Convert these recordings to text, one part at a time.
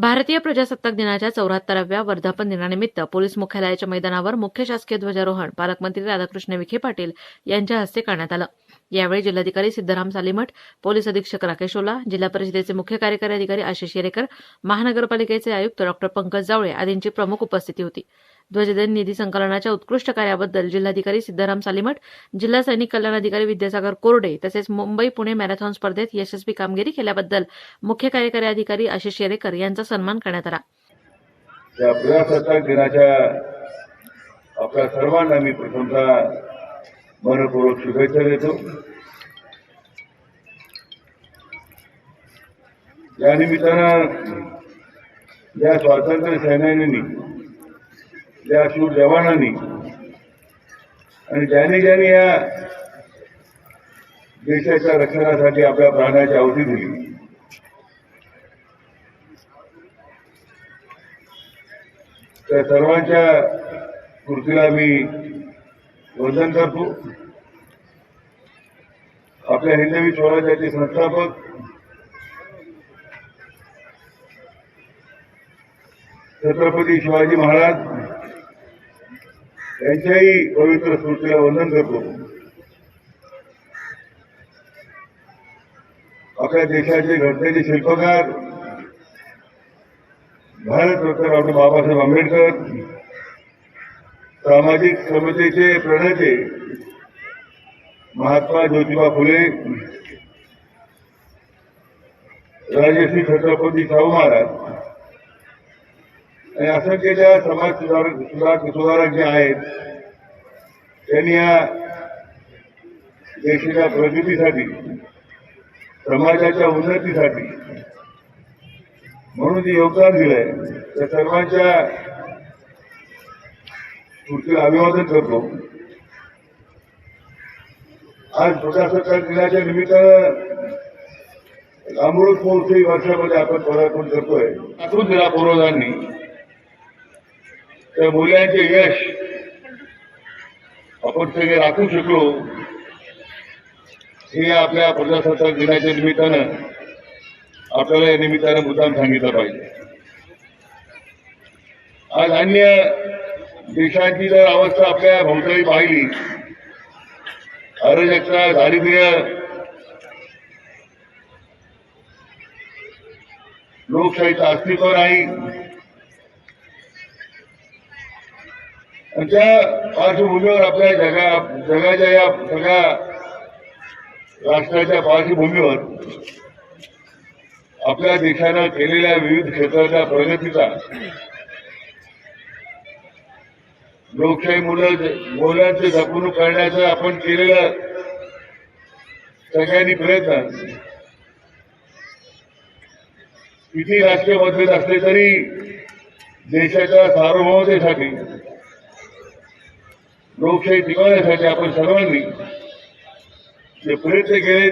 भारतीय प्रजासत्ताक दिनाच्या चौऱ्याहत्तराव्या वर्धापन दिनानिमित्त पोलीस मुख्यालयाच्या मैदानावर मुख्य शासकीय ध्वजारोहण पालकमंत्री राधाकृष्ण विखे पाटील यांच्या हस्ते करण्यात आलं. यावेळी जिल्हाधिकारी सिद्धराम सालीमठ पोलीस अधीक्षक राकेश ओला जिल्हा परिषदेचे मुख्य कार्यकारी अधिकारी आशिष येरेकर महानगरपालिकेचे आयुक्त डॉ. पंकज जावळे आदींची प्रमुख उपस्थिती होती. ध्वजदिन निधी संकलनाच्या उत्कृष्ट कार्याबद्दल जिल्हाधिकारी सिद्धराम सालीमठ जिल्हा सैनिक कल्याण अधिकारी विद्यासागर कोरडे तसेच मुंबई पुणे मॅरेथॉन स्पर्धेत यशस्वी कामगिरी केल्याबद्दल मुख्य कार्यकारी अधिकारी आशिष येरेकर यांचा सन्मान करण्यात आला. या प्रजासत्ताक दिनाच्या आपल्या सर्वांना मी प्रथमतः मनपूर्वक शुभेच्छा देतो. या निमित्तानं या स्वातंत्र्य सैन्यानी या शूर जवानांनी आणि ज्याने ज्याने या देशाच्या रक्षणासाठी आपल्या प्राणाची आहुती दिली. त्या सर्वांच्या कृतीला मी वंदन करतो आपल्या हिंदवी स्वराज्याचे संस्थापक छत्रपती शिवाजी महाराज यांच्याही पवित्र स्मृतीला वंदन करतो. आपल्या देशाचे घटनेचे शिल्पकार भारतरत्न डॉक्टर बाबासाहेब आंबेडकर सामाजिक समतेचे प्रणेते महात्मा ज्योतिबा फुले राजश्री छत्रपती शाहू महाराज आणि असंख्य ज्या समाज सुधारक सुधारक सुधारक जे आहेत त्यांनी या देशाच्या प्रगतीसाठी समाजाच्या उन्नतीसाठी म्हणून जे योगदान दिलंय त्या सर्वांच्या मूर्तीला अभिवादन करतो. आज प्रजासत्ताक दिनाच्या निमित्तानं अमृत महोत्सवी वर्षामध्ये आपण पदार्पण करतोय. त्यातून दिला पूर्वजांनी त्या मुलांचे यश आपण सगळे राखू शकलो. हे आपल्या प्रजासत्ताक दिनाच्या निमित्तानं आपल्याला या निमित्तानं मुद्दाम सांगितलं पाहिजे. आज अन्य देशांची जर अवस्था आपल्या भोवताळी पाहिली अराजकता दारिद्र्य लोकशाहीचं अस्तित्व नाही त्या पार्श्वभूमीवर आपल्या जगा जगाच्या या सगळ्या राष्ट्राच्या पार्श्वभूमीवर आपल्या देशानं केलेल्या विविध क्षेत्राच्या प्रगतीचा लोकशाही मुलं मूल्यांचे जपणूक करण्याचं आपण केलेलं सगळ्यांनी प्रयत्न किती राष्ट्रीय मतभेद असले तरी देशाच्या सार्वभौमतेसाठी लोकशाही टिकवण्यासाठी आपण सर्वांनी जे प्रयत्न केले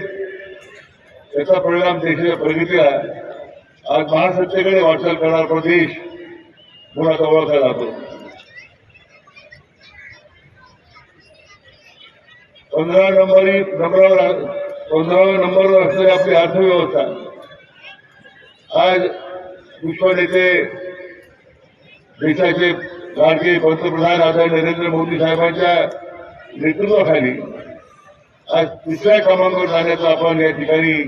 त्याचा परिणाम देशाच्या प्रगतीला आज महासत्तेकडे वाटचाल करणारा प्रदेश म्हणून ओळखला जातो. पंधरा नंबरी नंबरावर पंधराव्या नंबरवर असलेली आपली अर्थव्यवस्था. आज विश्व नेते देशाचे लाडके पंतप्रधान आदरणीय नरेंद्र मोदी साहेबांच्या नेतृत्वाखाली आज तिसऱ्या क्रमांकावर जाण्याचा आपण या ठिकाणी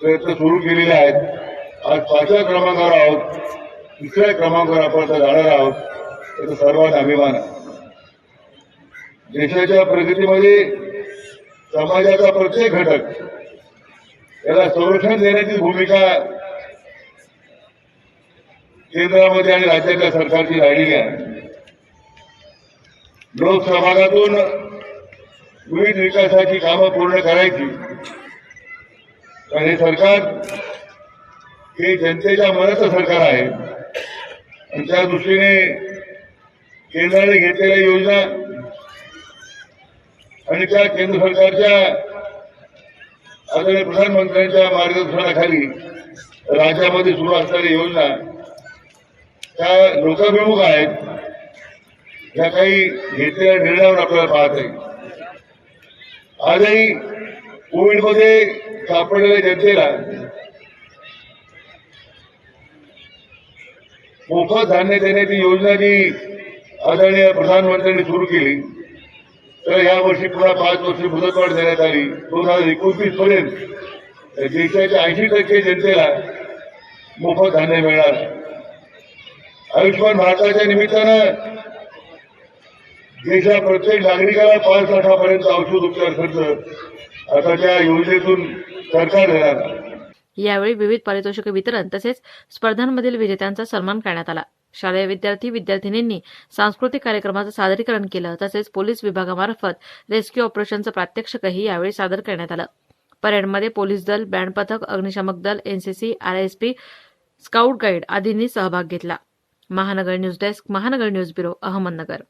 प्रयत्न सुरू केलेले आहेत. आज पाचव्या क्रमांकावर आहोत. तिसऱ्या क्रमांकावर आपण आता जाणार आहोत. त्याचा सर्वांना अभिमान आहे. देशाच्या प्रगतीमध्ये समाजाचा प्रत्येक घटक याला संरक्षण देण्याची भूमिका केंद्रामध्ये आणि राज्याच्या सरकारची राहिलेली आहे. लोकसहभागातून विविध विकासाची कामं पूर्ण करायची. कारण हे सरकार हे जनतेच्या मनाचं सरकार आहे. त्या दृष्टीने केंद्राने घेतलेल्या योजना आणि त्या केंद्र सरकारच्या आदरणीय प्रधानमंत्र्यांच्या मार्गदर्शनाखाली राज्यामध्ये सुरू असणाऱ्या योजना त्या लोकाभिमुख आहेत या काही घेतलेल्या निर्णयावर आपल्याला पाहत आहे आजही कोविडमध्ये सापडलेल्या जनतेला मोफत धान्य देण्याची योजना जी आदरणीय प्रधानमंत्र्यांनी सुरू केली तर या वर्षी पुन्हा पाच वर्ष मुदतवाढ देण्यात आली. दोन हजार एकोणतीस पर्यंत देशाच्या ऐंशी टक्के जनतेला मोफत धान्य मिळणार. आयुष्यमान भारताच्या निमित्तानं देशा प्रत्येक नागरिकाला पाच लाखापर्यंत औषध उपचार खर्च आता त्या योजनेतून सरकार देणार. यावेळी विविध पारितोषिक वितरण तसेच स्पर्धांमधील विजेत्यांचा सन्मान करण्यात आला. शालेय विद्यार्थी विद्यार्थिनींनी सांस्कृतिक कार्यक्रमाचं सादरीकरण केलं तसेच पोलीस विभागामार्फत रेस्क्यू ऑपरेशनचं प्रात्यक्षिकही यावेळी सादर करण्यात आलं. परेडमध्ये पोलीस दल बँड पथक अग्निशामक दल एनसीसी आरएसपी स्काउट गाईड आदींनी सहभाग घेतला. Mahanagar news desk Mahanagar news bureau Ahmednagar.